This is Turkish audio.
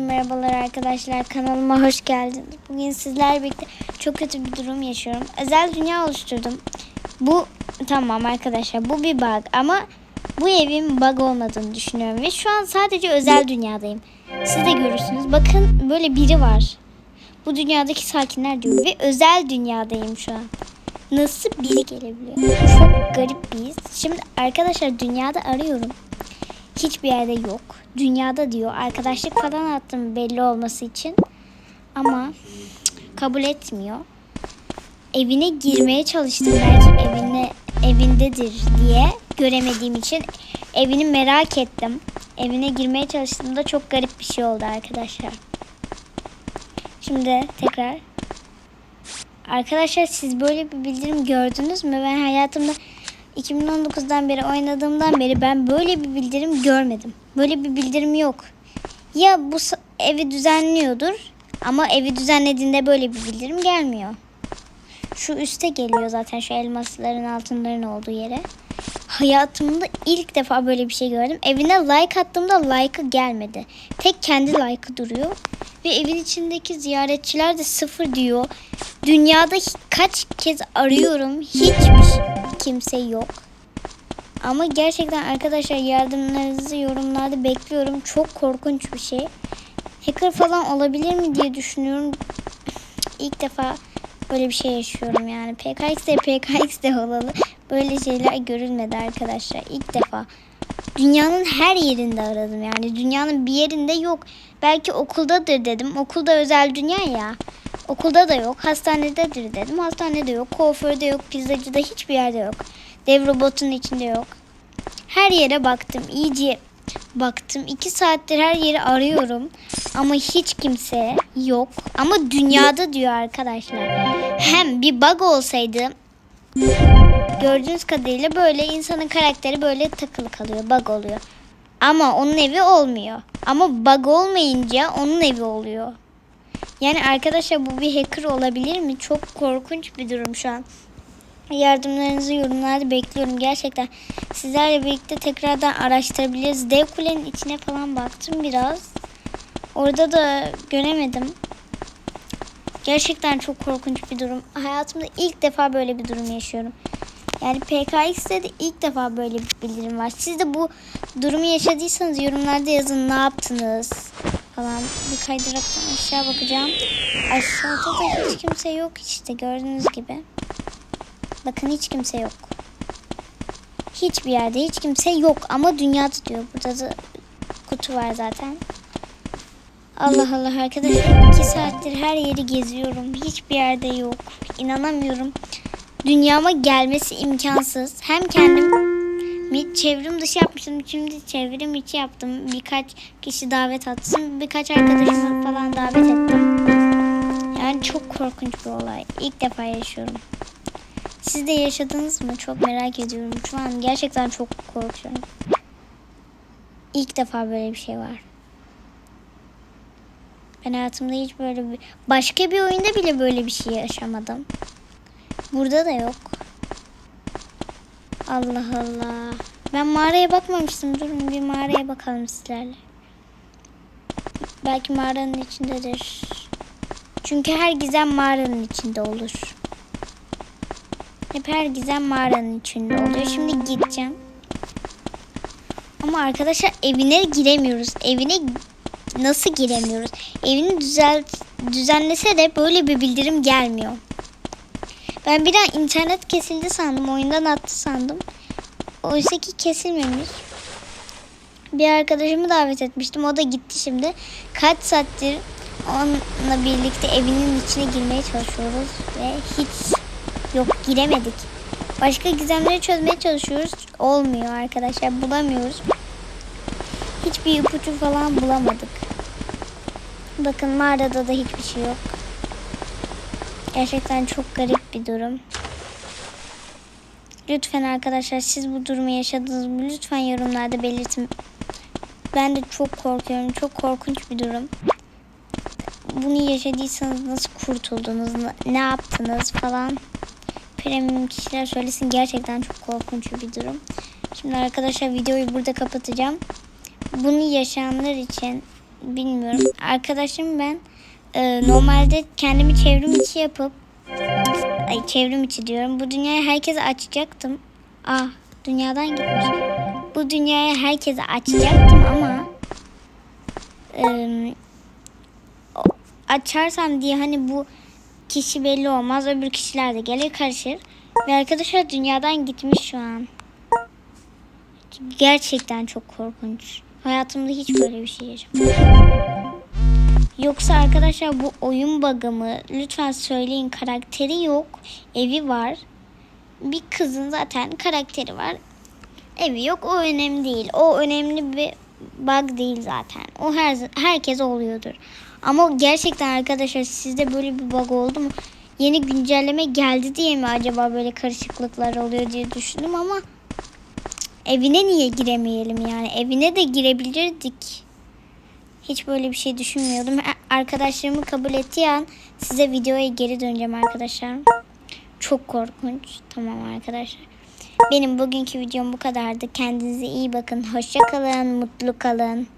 Merhabalar arkadaşlar kanalıma hoş geldiniz. Bugün sizlerle birlikte çok kötü bir durum yaşıyorum. Özel dünya oluşturdum. Bu tamam arkadaşlar bu bir bug ama bu evin bug olmadığını düşünüyorum ve şu an sadece özel dünyadayım. Siz de görürsünüz. Bakın böyle biri var. Bu dünyadaki sakinler diyor ve özel dünyadayım şu an. Nasıl biri gelebiliyor? Çok garip bir his. Şimdi arkadaşlar dünyada arıyorum. Hiçbir yerde yok. Dünyada diyor. Arkadaşlık falan attım belli olması için. Ama kabul etmiyor. Evine girmeye çalıştım belki evine evindedir diye göremediğim için evini merak ettim. Evine girmeye çalıştığımda çok garip bir şey oldu arkadaşlar. Şimdi tekrar Arkadaşlar siz böyle bir bildirim gördünüz mü? Ben hayatımda 2019'dan beri oynadığımdan beri ben böyle bir bildirim görmedim. Böyle bir bildirim yok. Ya bu evi düzenliyordur ama evi düzenlediğinde böyle bir bildirim gelmiyor. Şu üste geliyor zaten şu elmasların altınların olduğu yere. Hayatımda ilk defa böyle bir şey gördüm. Evine like attığımda like'ı gelmedi. Tek kendi like'ı duruyor. Ve evin içindeki ziyaretçiler de sıfır diyor. Dünyada kaç kez arıyorum hiçbir kimse yok. Ama gerçekten arkadaşlar yardımlarınızı yorumlarda bekliyorum. Çok korkunç bir şey. Hacker falan olabilir mi diye düşünüyorum. İlk defa böyle bir şey yaşıyorum yani. PKX de PKX de olalı. Böyle şeyler görülmedi arkadaşlar. İlk defa. Dünyanın her yerinde aradım yani. Dünyanın bir yerinde yok. Belki okuldadır dedim. Okulda özel dünya ya. Okulda da yok. Hastanededir dedim. Hastanede yok. Kuaförde yok. Pizzacıda hiçbir yerde yok. Dev robotun içinde yok. Her yere baktım. iyice baktım. iki saattir her yeri arıyorum. Ama hiç kimse yok. Ama dünyada diyor arkadaşlar. Hem bir bug olsaydı gördüğünüz kadarıyla böyle insanın karakteri böyle takılı kalıyor. Bug oluyor. Ama onun evi olmuyor. Ama bug olmayınca onun evi oluyor. Yani arkadaşlar bu bir hacker olabilir mi? Çok korkunç bir durum şu an. Yardımlarınızı yorumlarda bekliyorum. Gerçekten sizlerle birlikte tekrardan araştırabiliriz. Dev kulenin içine falan baktım biraz. Orada da göremedim. Gerçekten çok korkunç bir durum. Hayatımda ilk defa böyle bir durum yaşıyorum. Yani PKX'de de ilk defa böyle bir bildirim var. Siz de bu durumu yaşadıysanız yorumlarda yazın ne yaptınız falan. Bir kaydıraktan aşağı bakacağım. Aşağıda da hiç kimse yok işte gördüğünüz gibi. Bakın hiç kimse yok. Hiçbir yerde hiç kimse yok ama dünyada diyor. Burada da kutu var zaten. Allah Allah arkadaşlar iki saattir her yeri geziyorum. Hiçbir yerde yok. İnanamıyorum. Dünyama gelmesi imkansız. Hem kendim mi çevrim dışı yapmıştım. Şimdi çevrim içi yaptım. Birkaç kişi davet attım. Birkaç arkadaşımı falan davet ettim. Yani çok korkunç bir olay. İlk defa yaşıyorum. Siz de yaşadınız mı? Çok merak ediyorum. Şu an gerçekten çok korkuyorum. İlk defa böyle bir şey var. Ben hayatımda hiç böyle bir... Başka bir oyunda bile böyle bir şey yaşamadım. Burada da yok. Allah Allah. Ben mağaraya bakmamıştım. Durun bir mağaraya bakalım sizlerle. Belki mağaranın içindedir. Çünkü her gizem mağaranın içinde olur. Hep her gizem mağaranın içinde oluyor. Şimdi gideceğim. Ama arkadaşlar evine giremiyoruz. Evine nasıl giremiyoruz? Evini düzelt düzenlese de böyle bir bildirim gelmiyor. Ben bir an internet kesildi sandım. Oyundan attı sandım. Oysa ki kesilmemiş. Bir arkadaşımı davet etmiştim. O da gitti şimdi. Kaç saattir onunla birlikte evinin içine girmeye çalışıyoruz. Ve hiç yok giremedik. Başka gizemleri çözmeye çalışıyoruz. Olmuyor arkadaşlar. Bulamıyoruz. Hiçbir ipucu falan bulamadık. Bakın mağarada da hiçbir şey yok. Gerçekten çok garip bir durum. Lütfen arkadaşlar siz bu durumu yaşadınız mı? Lütfen yorumlarda belirtin. Ben de çok korkuyorum. Çok korkunç bir durum. Bunu yaşadıysanız nasıl kurtuldunuz? Ne yaptınız falan. Premium kişiler söylesin. Gerçekten çok korkunç bir durum. Şimdi arkadaşlar videoyu burada kapatacağım. Bunu yaşayanlar için bilmiyorum. Arkadaşım ben e, normalde kendimi çevrim içi yapıp ay çevrim içi diyorum. Bu dünyayı herkese açacaktım. Ah dünyadan gitmiş. Bu dünyayı herkese açacaktım ama e, açarsam diye hani bu kişi belli olmaz. Öbür kişiler de gelir karışır. Ve arkadaşlar dünyadan gitmiş şu an. Gerçekten çok korkunç. Hayatımda hiç böyle bir şey yaşamadım. Yoksa arkadaşlar bu oyun bug'ı mı? Lütfen söyleyin karakteri yok. Evi var. Bir kızın zaten karakteri var. Evi yok o önemli değil. O önemli bir bug değil zaten. O her herkes oluyordur. Ama gerçekten arkadaşlar sizde böyle bir bug oldu mu? Yeni güncelleme geldi diye mi acaba böyle karışıklıklar oluyor diye düşündüm ama evine niye giremeyelim yani? Evine de girebilirdik. Hiç böyle bir şey düşünmüyordum. A- Arkadaşlarımı kabul ettiği an size videoya geri döneceğim arkadaşlar. Çok korkunç. Tamam arkadaşlar. Benim bugünkü videom bu kadardı. Kendinize iyi bakın. Hoşça kalın. Mutlu kalın.